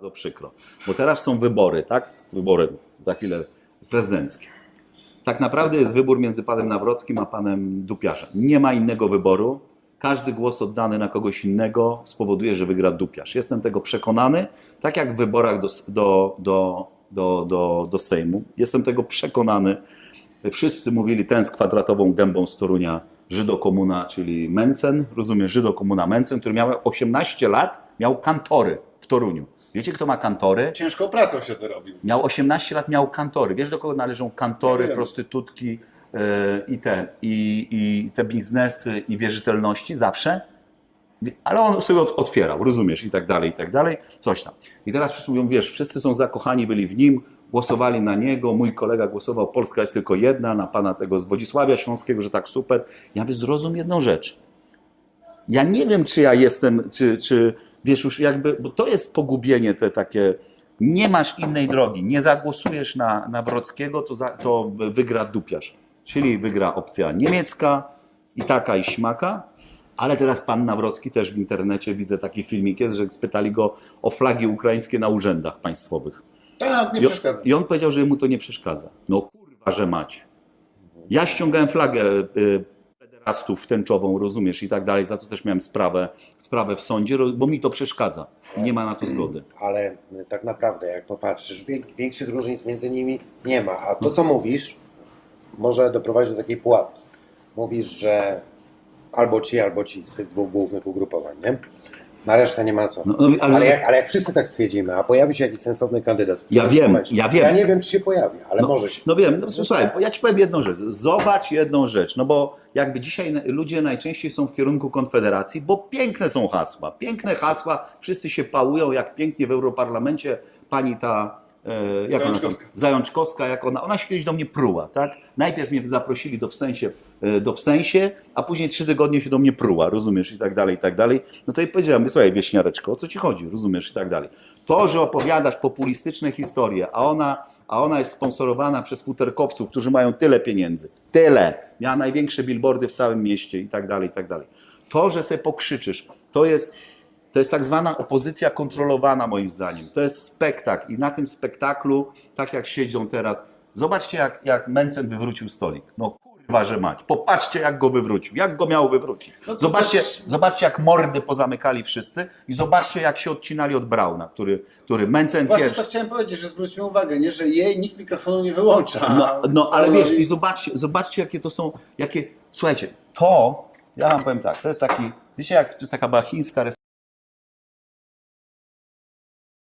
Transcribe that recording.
Bardzo przykro, bo teraz są wybory, tak? Wybory za chwilę prezydenckie. Tak naprawdę jest wybór między panem Nawrockim a panem Dupiaszem. Nie ma innego wyboru. Każdy głos oddany na kogoś innego spowoduje, że wygra Dupiasz. Jestem tego przekonany, tak jak w wyborach do, do, do, do, do, do Sejmu. Jestem tego przekonany. Wszyscy mówili ten z kwadratową gębą z Torunia, Żydokomuna, czyli Mencen, rozumiem, Żydokomuna Mencen, który miał 18 lat, miał kantory w Toruniu. Wiecie, kto ma kantory? Ciężką pracą się to robił. Miał 18 lat, miał kantory. Wiesz, do kogo należą kantory, Ja prostytutki yy, i te, i, i te biznesy i wierzytelności zawsze? Ale on sobie ot- otwierał, rozumiesz, i tak dalej, i tak dalej, coś tam. I teraz wszyscy mówią, wiesz, wszyscy są zakochani, byli w nim, głosowali na niego, mój kolega głosował, Polska jest tylko jedna, na pana tego z Wodzisławia Śląskiego, że tak super. Ja mówię, zrozum jedną rzecz. Ja nie wiem, czy ja jestem, czy, czy wiesz, już jakby, bo to jest pogubienie te takie, nie masz innej drogi, nie zagłosujesz na, na Wrockiego, to, za, to wygra dupiarz. Czyli wygra opcja niemiecka i taka i śmaka, ale teraz pan Nawrocki też w internecie, widzę taki filmik jest, że spytali go o flagi ukraińskie na urzędach państwowych. Tak, nie I on, przeszkadza. I on powiedział, że mu to nie przeszkadza. No kurwa, że mać. Ja ściągałem flagę y, pederastów tęczową, rozumiesz, i tak dalej, za co też miałem sprawę, sprawę w sądzie, bo mi to przeszkadza. I nie ma na to zgody. ale tak naprawdę jak popatrzysz, większych różnic między nimi nie ma. A to, co mówisz, może doprowadzić do takiej pułapki. Mówisz, że albo ci, albo ci z tych dwóch głównych ugrupowań, nie? Na resztę nie ma co. No, no, ale- ale, jak, ale jak wszyscy tak stwierdzimy, a pojawi się jakiś sensowny kandydat, Ja wiem, momencie- ja wiem. Ja nie wiem, czy się pojawi, ale No, może się. No wiem, no, słuchaj, ja ci powiem jedną rzecz. Zobacz jedną rzecz, no bo jakby dzisiaj ludzie najczęściej są w kierunku Konfederacji, bo piękne są hasła. Piękne hasła, wszyscy się pałują, jak pięknie w Europarlamencie pani ta. E, jak ona tam, Zajączkowska. Zajączkowska, jak ona, ona się kiedyś do mnie pruła, tak? Najpierw mnie zaprosili do w sensie, e, do w sensie, a później trzy tygodnie się do mnie pruła, rozumiesz, i tak dalej, i tak dalej. No to jej powiedziałem, słuchaj, wieśniareczko, o co ci chodzi, rozumiesz, i tak dalej. To, że opowiadasz populistyczne historie, a ona, a ona jest sponsorowana przez futerkowców, którzy mają tyle pieniędzy, tyle, miała największe billboardy w całym mieście i tak dalej, i tak dalej. To, że sobie pokrzyczysz, to jest, to jest tak zwana opozycja kontrolowana moim zdaniem. To jest spektakl i na tym spektaklu, tak jak siedzą teraz, zobaczcie jak, jak Mencen wywrócił stolik. No kurwa, że mać. Popatrzcie jak go wywrócił, jak go miał wywrócić. No Zobaczcie, zobaczcie jak mordy pozamykali wszyscy i zobaczcie jak się odcinali od Brauna, który, który Mencen Właśnie pierwszy... to chciałem powiedzieć, że zwróćmy uwagę, nie, że jej nikt mikrofonu nie wyłącza. No, no ale wiesz, i zobaczcie, zobaczcie, jakie to są, jakie, słuchajcie, to, ja wam powiem tak, to jest taki, wiecie jak, to jest taka była chińska